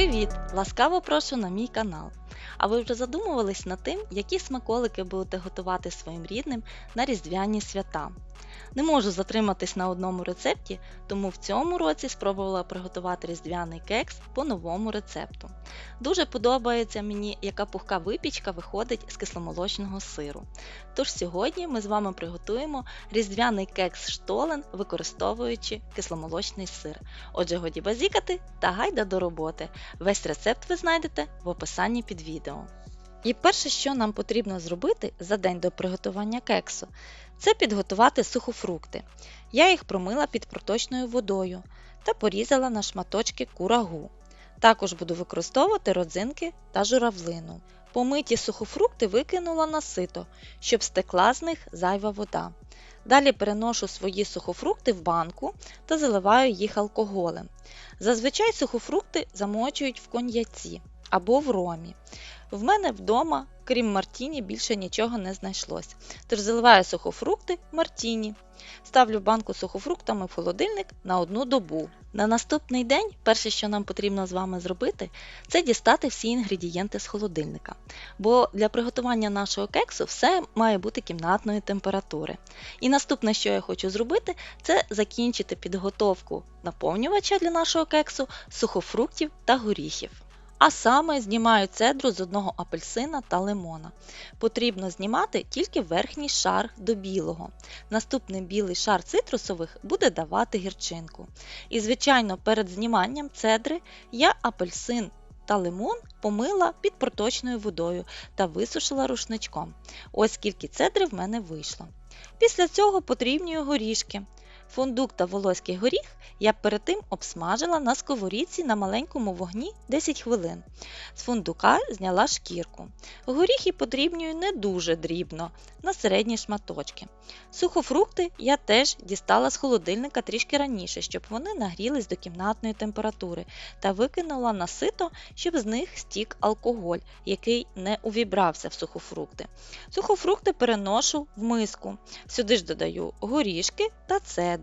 Привіт! Ласкаво прошу на мій канал. А ви вже задумувались над тим, які смаколики будете готувати своїм рідним на різдвяні свята? Не можу затриматись на одному рецепті, тому в цьому році спробувала приготувати різдвяний кекс по новому рецепту. Дуже подобається мені, яка пухка випічка виходить з кисломолочного сиру. Тож сьогодні ми з вами приготуємо різдвяний кекс штолен, використовуючи кисломолочний сир. Отже, годі базікати та гайда до роботи. Весь рецепт ви знайдете в описанні під відео. І перше, що нам потрібно зробити за день до приготування кексу, це підготувати сухофрукти. Я їх промила під проточною водою та порізала на шматочки курагу. Також буду використовувати родзинки та журавлину. Помиті сухофрукти викинула на сито, щоб стекла з них зайва вода. Далі переношу свої сухофрукти в банку та заливаю їх алкоголем. Зазвичай сухофрукти замочують в коньяці або в ромі. В мене вдома, крім мартіні, більше нічого не знайшлось. Тож заливаю сухофрукти мартіні. Ставлю банку сухофруктами в холодильник на одну добу. На наступний день перше, що нам потрібно з вами зробити, це дістати всі інгредієнти з холодильника. Бо для приготування нашого кексу все має бути кімнатної температури. І наступне, що я хочу зробити, це закінчити підготовку наповнювача для нашого кексу, сухофруктів та горіхів. А саме знімаю цедру з одного апельсина та лимона. Потрібно знімати тільки верхній шар до білого. Наступний білий шар цитрусових буде давати гірчинку. І, звичайно, перед зніманням цедри я апельсин та лимон помила під проточною водою та висушила рушничком. Ось скільки цедри в мене вийшло. Після цього потрібнюю горішки. Фундук та волоський горіх я перед тим обсмажила на сковорідці на маленькому вогні 10 хвилин. З фундука зняла шкірку. Горіхи подрібнюю не дуже дрібно, на середні шматочки. Сухофрукти я теж дістала з холодильника трішки раніше, щоб вони нагрілись до кімнатної температури, та викинула на сито, щоб з них стік алкоголь, який не увібрався в сухофрукти. Сухофрукти переношу в миску. Сюди ж додаю горішки та цедру.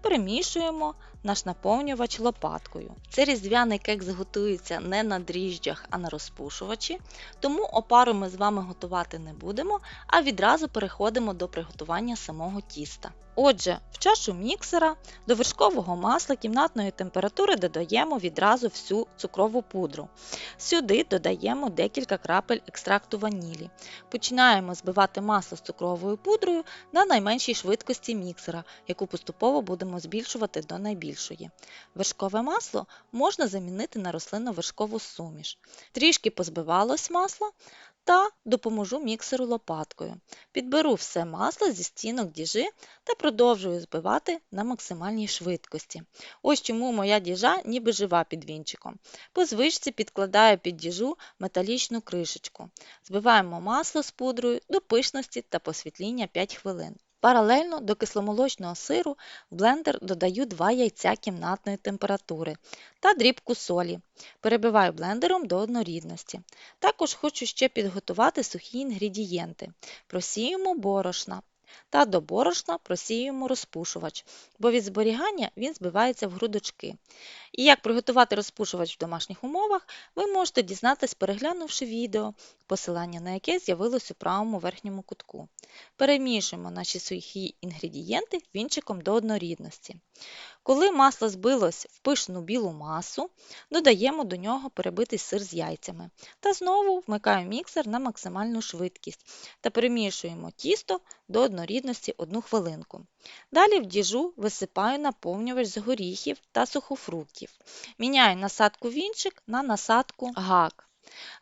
Перемішуємо наш наповнювач лопаткою. Цей різдвяний кекс готується не на дріжджах, а на розпушувачі, тому опару ми з вами готувати не будемо, а відразу переходимо до приготування самого тіста. Отже, в чашу міксера до вершкового масла кімнатної температури додаємо відразу всю цукрову пудру. Сюди додаємо декілька крапель екстракту ванілі. Починаємо збивати масло з цукровою пудрою на найменшій швидкості міксера, яку поступово будемо збільшувати до найбільшої. Вершкове масло можна замінити на рослинно-вершкову суміш. Трішки позбивалось масло, та допоможу міксеру лопаткою. Підберу все масло зі стінок діжи та продовжую збивати на максимальній швидкості. Ось чому моя діжа ніби жива під вінчиком. По звичці підкладаю під діжу металічну кришечку. Збиваємо масло з пудрою до пишності та посвітління 5 хвилин. Паралельно до кисломолочного сиру в блендер додаю 2 яйця кімнатної температури та дрібку солі. Перебиваю блендером до однорідності. Також хочу ще підготувати сухі інгредієнти. Просіємо борошна. Та до борошна просіюємо розпушувач, бо від зберігання він збивається в грудочки. І як приготувати розпушувач в домашніх умовах, ви можете дізнатись, переглянувши відео, посилання на яке з'явилось у правому верхньому кутку. Перемішуємо наші сухі інгредієнти вінчиком до однорідності. Коли масло збилось в пишну білу масу, додаємо до нього перебитий сир з яйцями та знову вмикаю міксер на максимальну швидкість та перемішуємо тісто до однорідності 1 хвилинку. Далі в діжу висипаю наповнювач з горіхів та сухофруктів. Міняю насадку вінчик на насадку гак.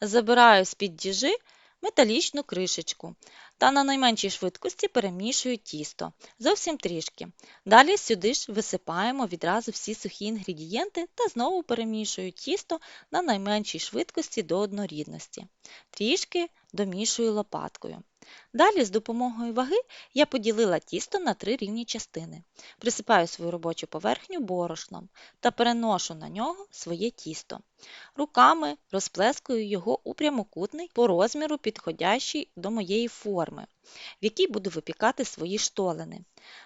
Забираю з-під діжи металічну кришечку та на найменшій швидкості перемішую тісто зовсім трішки. Далі сюди ж висипаємо відразу всі сухі інгредієнти та знову перемішую тісто на найменшій швидкості до однорідності. Трішки домішую лопаткою. Далі з допомогою ваги я поділила тісто на три рівні частини. Присипаю свою робочу поверхню борошном та переношу на нього своє тісто. Руками розплескую його у прямокутний по розміру підходящий до моєї форми. В якій буду випікати свої штолени.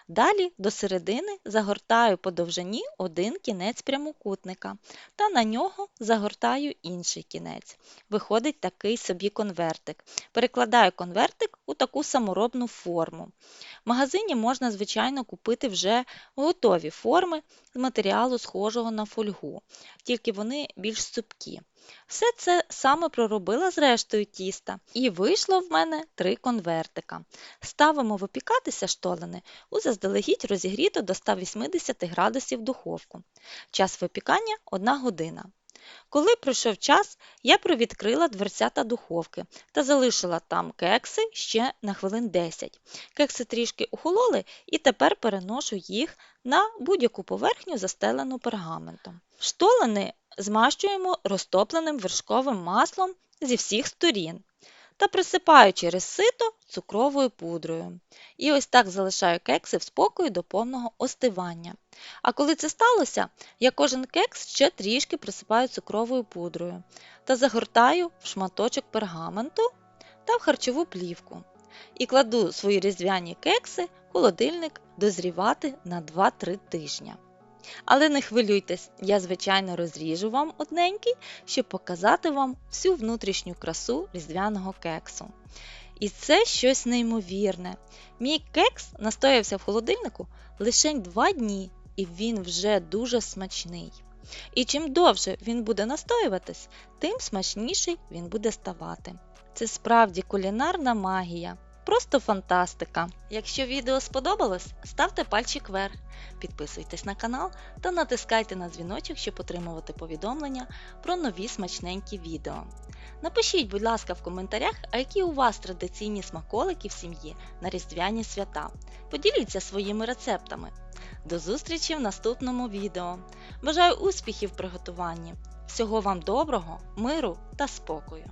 Далі до середини загортаю по довжині один кінець прямокутника та на нього загортаю інший кінець. Виходить такий собі конвертик. Перекладаю конвертик у таку саморобну форму. В магазині можна, звичайно, купити вже готові форми з матеріалу, схожого на фольгу, тільки вони більш цупкі. Все це саме проробила з рештою тіста, і вийшло в мене три конвертика. Ставимо випікатися штолени у заздалегідь розігріту до 180 градусів духовку. Час випікання 1 година. Коли пройшов час, я провідкрила дверцята духовки та залишила там кекси ще на хвилин 10. Кекси трішки охололи і тепер переношу їх на будь-яку поверхню, застелену пергаментом. Штолени змащуємо розтопленим вершковим маслом зі всіх сторін та присипаю через сито цукровою пудрою. І ось так залишаю кекси в спокої до повного остивання. А коли це сталося, я кожен кекс ще трішки присипаю цукровою пудрою та загортаю в шматочок пергаменту та в харчову плівку. І кладу свої різдвяні кекси в холодильник дозрівати на 2-3 тижні. Але не хвилюйтесь, я, звичайно, розріжу вам одненький, щоб показати вам всю внутрішню красу різдвяного кексу. І це щось неймовірне. Мій кекс настоявся в холодильнику лише 2 дні, і він вже дуже смачний. І чим довше він буде настоюватись, тим смачніший він буде ставати. Це справді кулінарна магія. Просто фантастика! Якщо відео сподобалось, ставте пальчик вверх, підписуйтесь на канал та натискайте на дзвіночок, щоб отримувати повідомлення про нові смачненькі відео. Напишіть, будь ласка, в коментарях, а які у вас традиційні смаколики в сім'ї на різдвяні свята. Поділіться своїми рецептами. До зустрічі в наступному відео. Бажаю успіхів в приготуванні! Всього вам доброго, миру та спокою!